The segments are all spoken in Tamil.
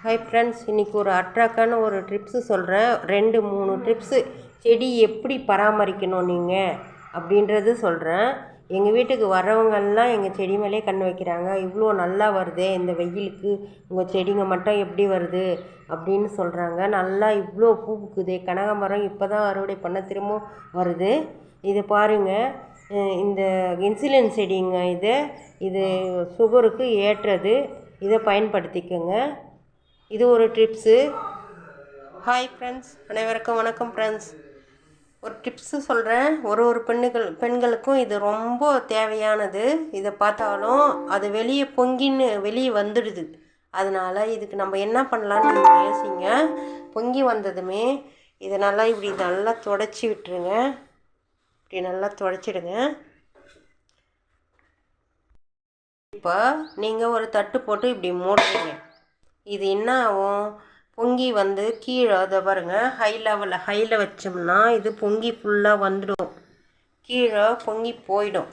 ஹாய் ஃப்ரெண்ட்ஸ் இன்றைக்கி ஒரு அட்ராக்கான ஒரு ட்ரிப்ஸு சொல்கிறேன் ரெண்டு மூணு ட்ரிப்ஸு செடி எப்படி பராமரிக்கணும் நீங்கள் அப்படின்றது சொல்கிறேன் எங்கள் வீட்டுக்கு வரவங்கள்லாம் எங்கள் செடி மேலே கண் வைக்கிறாங்க. இவ்வளோ நல்லா வருதே இந்த வெயிலுக்கு உங்கள் செடிங்க மட்டும் எப்படி வருது அப்படின்னு சொல்கிறாங்க நல்லா இவ்வளோ பூ புக்குதே கனகாமரம் இப்போ தான் அறுவடை பண்ண திரும்பவும் வருது. இது பாருங்கள் இந்த இன்சுலின் செடிங்க இது. இது சுகருக்கு ஏற்றது. இதை பயன்படுத்திக்கோங்க. இது ஒரு ட்ரிப்ஸு. ஹாய் ஃப்ரெண்ட்ஸ் அனைவருக்கும் வணக்கம் ஃப்ரெண்ட்ஸ் ஒரு டிப்ஸு சொல்கிறேன் ஒரு ஒரு பெண்ணுகள் பெண்களுக்கும் இது ரொம்ப தேவையானது. இதை பார்த்தாலும் அது வெளியே பொங்கின்னு வெளியே வந்துடுது. அதனால் இதுக்கு நம்ம என்ன பண்ணலான்னு நீங்கள் யோசிங்க. பொங்கி வந்ததுமே இதை நல்லா இப்படி நல்லா தொடச்சி விட்டுருங்க. இப்படி நல்லா துடைச்சிடுங்க. இப்போ நீங்கள் ஒரு தட்டு போட்டு இப்படி மூடுறீங்க. இது என்ன ஆகும்? பொங்கி வந்து கீழே அதை பாருங்கள் ஹை லெவலில் ஹையில் வச்சோம்னா இது பொங்கி ஃபுல்லாக வந்துடும். கீழே பொங்கி போயிடும்.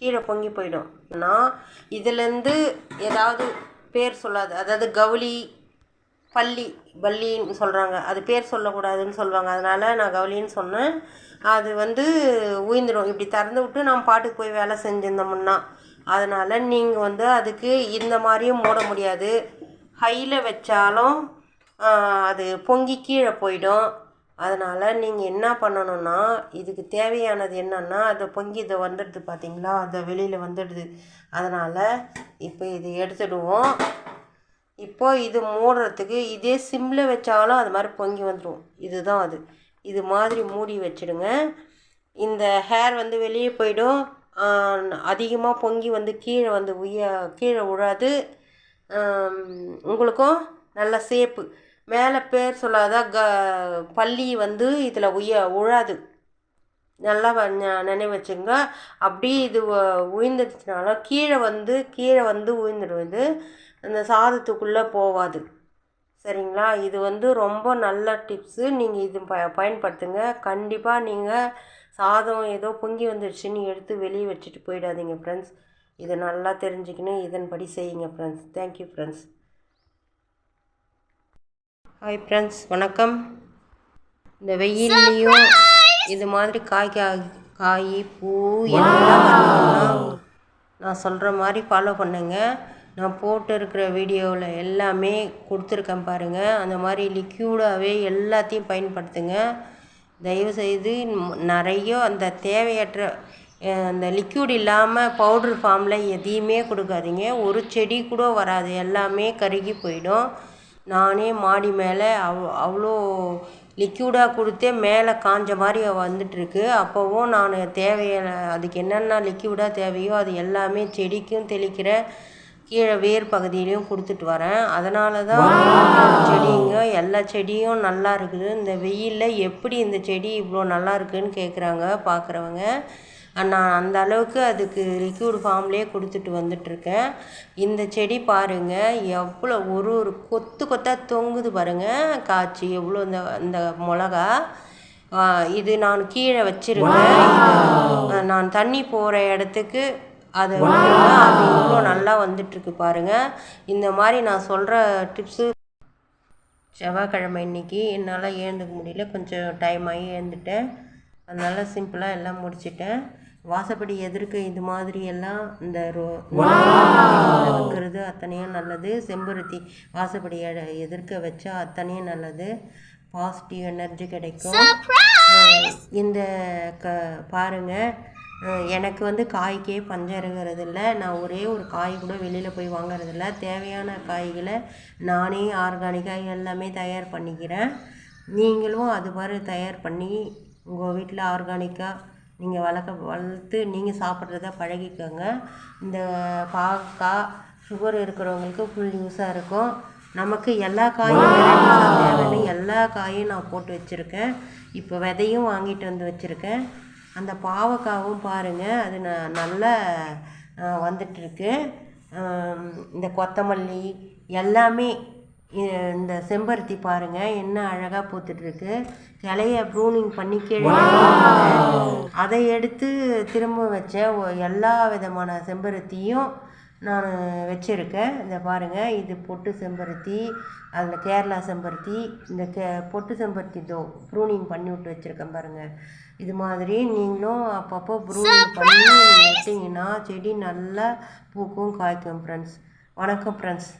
கீழே பொங்கி போயிடும். நான் இதுலேருந்து ஏதாவது பேர் சொல்லாது. அதாவது கவுளி பள்ளி பள்ளின்னு சொல்கிறாங்க அது பேர் சொல்லக்கூடாதுன்னு சொல்லுவாங்க. அதனால் நான் கவுளின்னு சொன்னேன். அது வந்து உயிந்துடும் இப்படி திறந்து விட்டு நான் பாட்டுக்கு போய் வேலை செஞ்சிருந்தோம்னா அதனால் நீங்கள் வந்து அதுக்கு இந்த மாதிரியும் மூட முடியாது. ஹையில் வச்சாலும் அது பொங்கி கீழே போயிடும். அதனால் நீங்கள் என்ன பண்ணணும்னா இதுக்கு தேவையானது என்னென்னா அதை பொங்கி இதை வந்துடுது பார்த்தீங்களா அதை வெளியில் வந்துடுது. அதனால் இப்போ இது எடுத்துடுவோம். இப்போ இது மூடுறதுக்கு இதே சிம்மில் வச்சாலும் அது மாதிரி பொங்கி வந்துடும் இதுதான் அது. இது மாதிரி மூடி வச்சிடுங்க. இந்த ஹேர் வந்து வெளியே போயிடும். அதிகமாக பொங்கி வந்து கீழே வந்து உய கீழே விழாது உங்களுக்கும் நல்ல சேப்பு. மேலே பேர் சொல்லாத க பள்ளி வந்து இதில் உய உழாது. நல்லா வ- நினைவு வச்சுங்க. அப்படி இது வ- உயிர்ந்துடுச்சுனாலும் கீழே வந்து கீழே வந்து உயிர்ந்துடுவது அந்த சாதத்துக்குள்ளே போகாது சரிங்களா? இது வந்து ரொம்ப நல்ல டிப்ஸு. நீங்கள் இது ப பயன்படுத்துங்க. கண்டிப்பாக நீங்கள் சாதம் ஏதோ பொங்கி வந்துடுச்சுன்னு எடுத்து வெளியே வச்சுட்டு போயிடாதீங்க ஃப்ரெண்ட்ஸ் இதை நல்லா தெரிஞ்சுக்கணும் இதன்படி செய்யுங்க friends thank you friends hi friends வணக்கம். இந்த வெயில்லையும் இது மாதிரி காய் காய் காய் பூ எல்லாம் நான் சொல்கிற மாதிரி ஃபாலோ பண்ணுங்க. நான் போட்டு இருக்கிற வீடியோவில் எல்லாமே கொடுத்துருக்கேன் பாருங்கள் அந்த மாதிரி லிக்யூடாகவே எல்லாத்தையும் பயன்படுத்துங்க. தயவுசெய்து நிறைய அந்த தேவையற்ற அந்த லிக்யூட் இல்லாமல் பவுட்ரு ஃபார்மில் எதையுமே கொடுக்காதீங்க. ஒரு செடி கூட வராது. எல்லாமே கருகி போயிடும். நானே மாடி மேலே அவ் அவ்வளோ லிக்யூடாக கொடுத்தே மேலே காஞ்ச மாதிரி வந்துட்டுருக்கு. அப்போவும் நான் தேவையான அதுக்கு என்னென்ன லிக்யூடாக தேவையோ அது எல்லாமே செடிக்கும் தெளிக்கிற கீழே வேர் பகுதியிலையும் கொடுத்துட்டு வரேன். அதனால தான் செடிங்க எல்லா செடியும் நல்லா இருக்குது. இந்த வெயிலில் எப்படி இந்த செடி இவ்வளோ நல்லா இருக்குன்னு கேட்குறாங்க பார்க்குறவங்க நான் அந்த அளவுக்கு அதுக்கு லிக்யூட் ஃபார்ம்லேயே கொடுத்துட்டு வந்துட்டுருக்கேன். இந்த செடி பாருங்கள் எவ்வளோ ஒரு ஒரு கொத்து கொத்தாக தொங்குது பாருங்கள் காய்ச்சி எவ்வளோ இந்த இந்த மிளகா. இது நான் கீழே வச்சிருக்கேன். நான் தண்ணி போகிற இடத்துக்கு அதை. அது இவ்வளோ நல்லா வந்துட்டுருக்கு பாருங்கள் இந்த மாதிரி நான் சொல்கிற டிப்ஸு செவ்வாய்க்கிழமை இன்னைக்கு என்னால் ஏந்துக்க முடியல. கொஞ்சம் டைம் ஆகி ஏந்துட்டேன். அதனால் சிம்பிளாக எல்லாம் முடிச்சிட்டேன். வாசப்படி எதிர்க்க இது மாதிரி எல்லாம் இந்த ரோ வைக்கிறது அத்தனையும் நல்லது. செம்பருத்தி வாசப்படி எதிர்க்க வச்சா அத்தனையும் நல்லது. பாசிட்டிவ் எனர்ஜி கிடைக்கும். இந்த க பாருங்கள் எனக்கு வந்து காய்க்கே பஞ்சம் இருக்கிறது இல்லை நான் ஒரே ஒரு காய் கூட வெளியில் போய் வாங்குறதில்ல. தேவையான காய்களை நானே ஆர்கானிக்காக எல்லாமே தயார் பண்ணிக்கிறேன். நீங்களும் அது மாதிரி தயார் பண்ணி உங்கள் வீட்டில் ஆர்கானிக்காக நீங்கள் வளர்க்க வளர்த்து நீங்கள் சாப்பிட்றத பழகிக்கோங்க. இந்த பாகக்காய் சுகர் இருக்கிறவங்களுக்கு ஃபுல் யூஸாக இருக்கும். நமக்கு எல்லா காயும் தேவைன்னு எல்லா காயும் நான் போட்டு வச்சுருக்கேன். இப்போ விதையும் வாங்கிட்டு வந்து வச்சுருக்கேன். அந்த பாவக்காவும் பாருங்கள் அது ந நல்லா வந்துட்டுருக்கு. இந்த கொத்தமல்லி எல்லாமே இந்த செம்பருத்தி பாருங்கள் என்ன அழகாக பூத்துட்ருக்கு கிளைய ப்ரூனிங் பண்ணி கீழே அதை எடுத்து திரும்ப வச்ச எல்லா விதமான செம்பருத்தியும் நான் வச்சுருக்கேன். இந்த பாருங்கள் இது பொட்டு செம்பருத்தி அதில் கேரளா செம்பருத்தி இந்த கே பொட்டு செம்பருத்தி தோ ப்ரூனிங் பண்ணி விட்டு வச்சுருக்கேன் பாருங்கள் இது மாதிரி நீங்களும் அப்பப்போ ப்ரூனிங் பண்ணி விட்டிங்கன்னா செடி நல்லா பூக்கும். காய்க்கும் ஃப்ரெண்ட்ஸ் வணக்கம் ஃப்ரெண்ட்ஸ்